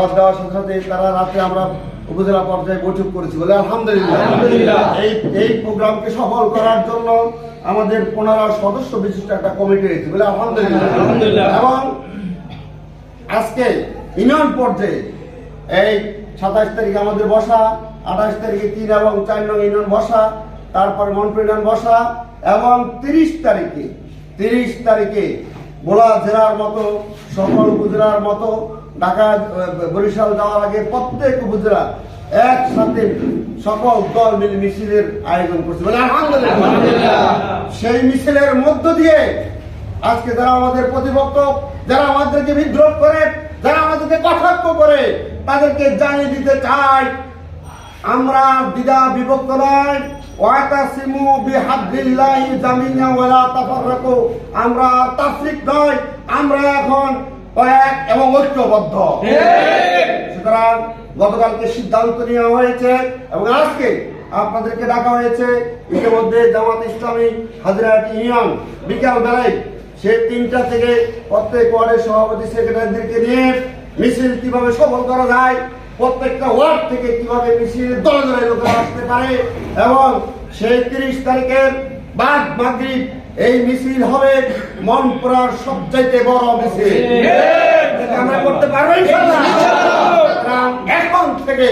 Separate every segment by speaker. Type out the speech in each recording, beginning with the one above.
Speaker 1: দাওয়াত দেওয়ার সাথে সাথে তারা রাতে আমরা উপজেলা পর্যায়ে বৈঠক করেছি বলে আলহামদুলিল্লাহ। এই এই প্রোগ্রামকে সফল করার জন্য আমাদের পনেরো সদস্য বিশিষ্ট একটা কমিটি রয়েছে বলে আলহামদুলিল্লাহ
Speaker 2: আলহামদুলিল্লাহ।
Speaker 1: এবং আজকে ইউনিয়ন পর্যায়ে এই সাতাশ তারিখে আমাদের বসা আঠাশ তারিখে তিন এবং চার নং ইউনিয়ন বসা তারপরে মন্ত্রী ইউনিয়ন বসা এবং তিরিশ তারিখে তিরিশ তারিখে বোলা জেলার মতো সকল উপজেলার মতো ঢাকা বরিশাল যাওয়ার আগে প্রত্যেক উপজেলা একসাথে সকল দল মিলে মিছিলের আয়োজন করছে বলে আলহামদুলিল্লাহ
Speaker 2: আলহামদুলিল্লাহ।
Speaker 1: সেই মিছিলের মধ্য দিয়ে আজকে যারা আমাদের প্রতিপক্ষ যারা আমাদেরকে বিদ্রোহ করে যারা আমাদেরকে কটাক্ষ করে তাদেরকে জানিয়ে দিতে চাই আমরা দ্বিধা বিভক্ত নয়। ওয়াতাসিমু বিহাদ্দিল্লাহি জামিনা ওয়ালা তাফাররাকু। আমরা তাফরিক নয় আমরা এখন এক এবং ঐক্যবদ্ধ। সুতরাং গতকালকে সিদ্ধান্ত নেওয়া হয়েছে এবং আজকে আপনাদেরকে ডাকা হয়েছে। ইতিমধ্যে জামাত ইসলামী হাজিরাট ইউনিয়ন বিকাল বেলায় সে তিনটা থেকে প্রত্যেক ওয়ার্ডের সভাপতি সেক্রেটারিদেরকে নিয়ে মিছিল কীভাবে সফল করা যায় প্রত্যেকটা ওয়ার্ড থেকে কীভাবে মিছিল দলে দলে লোকেরা আসতে পারে এবং সেই তিরিশ তারিখের বাদ মাগরিব এই মিছিল হবে মনপুরার সবচাইতে বড় মিছিল। আমরা করতে পারব এখন থেকে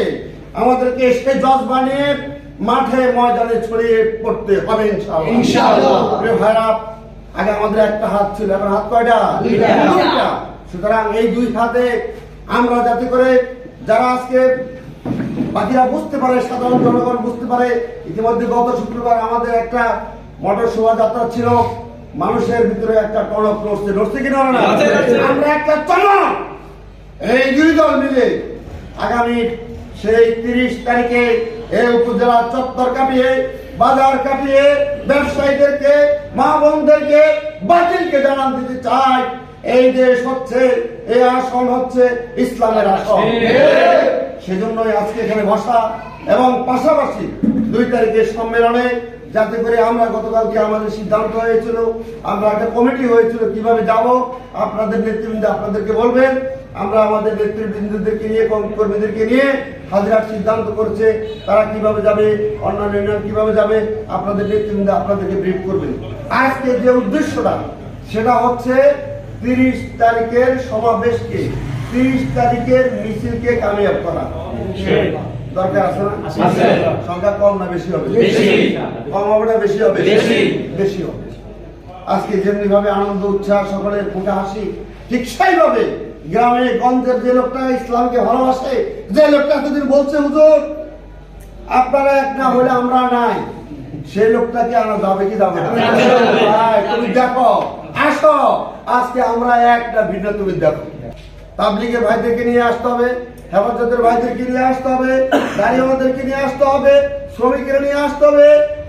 Speaker 1: আমাদেরকে স্টেজ জজ বানিয়ে মাঠে ময়দানে ছড়িয়ে পড়তে হবে ইনশাআল্লাহ। ভাইরা আগে আমাদের একটা হাত ছিল এখন হাত কয়টা। সুতরাং এই দুই হাতে আমরা যাতে করে যারা আজকে বাকিরা বুঝতে পারে সাধারণ জনগণ বুঝতে পারে ইতিমধ্যে গত শুক্রবার আমাদের একটা মোটর শোভাযাত্রা ছিল মানুষের ভিতরে একটা টনক নড়ছে নড়ছে কিনা না। আমরা একটা চমক এই দুই দল মিলে আগামী সেই তিরিশ তারিখে এই উপজেলা চত্বর কাঁপিয়ে বাজার কাঁপিয়ে ব্যবসায়ীদেরকে মা বোনদেরকে বাতিলকে জানান দিতে চাই। এই দেশ হচ্ছে, এই আসন হচ্ছে ইসলামের আসন। সেজন্যই আজকে এখানে বসা এবং পাশাপাশি দুই তারিখের সম্মেলনে যাতে করে আমরা গতকালকে আমাদের সিদ্ধান্ত হয়েছিল, আমরা একটা কমিটি হয়েছিল কীভাবে যাব, আপনাদের নেতৃবৃন্দ আপনাদেরকে বলবেন, আমরা আমাদের নেতৃবৃন্দদেরকে নিয়ে কর্মীদেরকে নিয়ে হাজিরার সিদ্ধান্ত করছে, তারা কীভাবে যাবে, অন্যান্য কীভাবে যাবে, আপনাদের নেতৃবৃন্দ আপনাদেরকে ব্রিফ করবেন। আজকে যে উদ্দেশ্যটা, সেটা হচ্ছে তিরিশ তারিখের সমাবেশকে তিরিশ তারিখের মিছিলকে কামিয়াব করা। দরকার আছে না? সংখ্যা কম না বেশি হবে? কম হবে না বেশি হবে?
Speaker 2: বেশি।
Speaker 1: হবে। আজকে যেমনি ভাবে আনন্দ উৎসাহ সকলের ফুটা হাসি ঠিক সেইভাবে গ্রামে গঞ্জের যে লোকটা ইসলামকে ভালোবাসে যে লোকটা এতদিন বলছে হুজুর আপনারা এক না হলে আমরা নাই। সেই লোকটাকে আনা যাবে কি যাবে না। তুমি দেখো আসো। আজকে আমরা একটা ভিন্ন তুমি দেখো। তাবলিগের ভাইদেরকে নিয়ে আসতে হবে, হেফাজতের ভাইদেরকে নিয়ে আসতে হবে দাঁড়িয়েদেরকে নিয়ে আসতে হবে, শ্রমিকের নিয়ে আসতে হবে,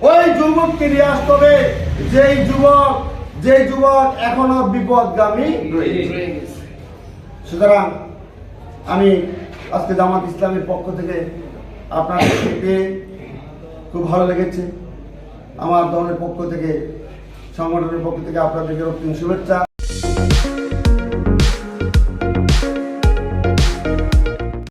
Speaker 1: ওই যুবককে নিয়ে আসতে হবে। যেই যুবক যেই যুবক এখনও বিপদগামী সুতরাং আমি আজকে জামাত ইসলামের পক্ষ থেকে আপনাদেরকে পেয়ে খুব ভালো লেগেছে। আমার দলের পক্ষ থেকে সংগঠনের পক্ষ থেকে আপনাদেরকে রক্তিম শুভেচ্ছা।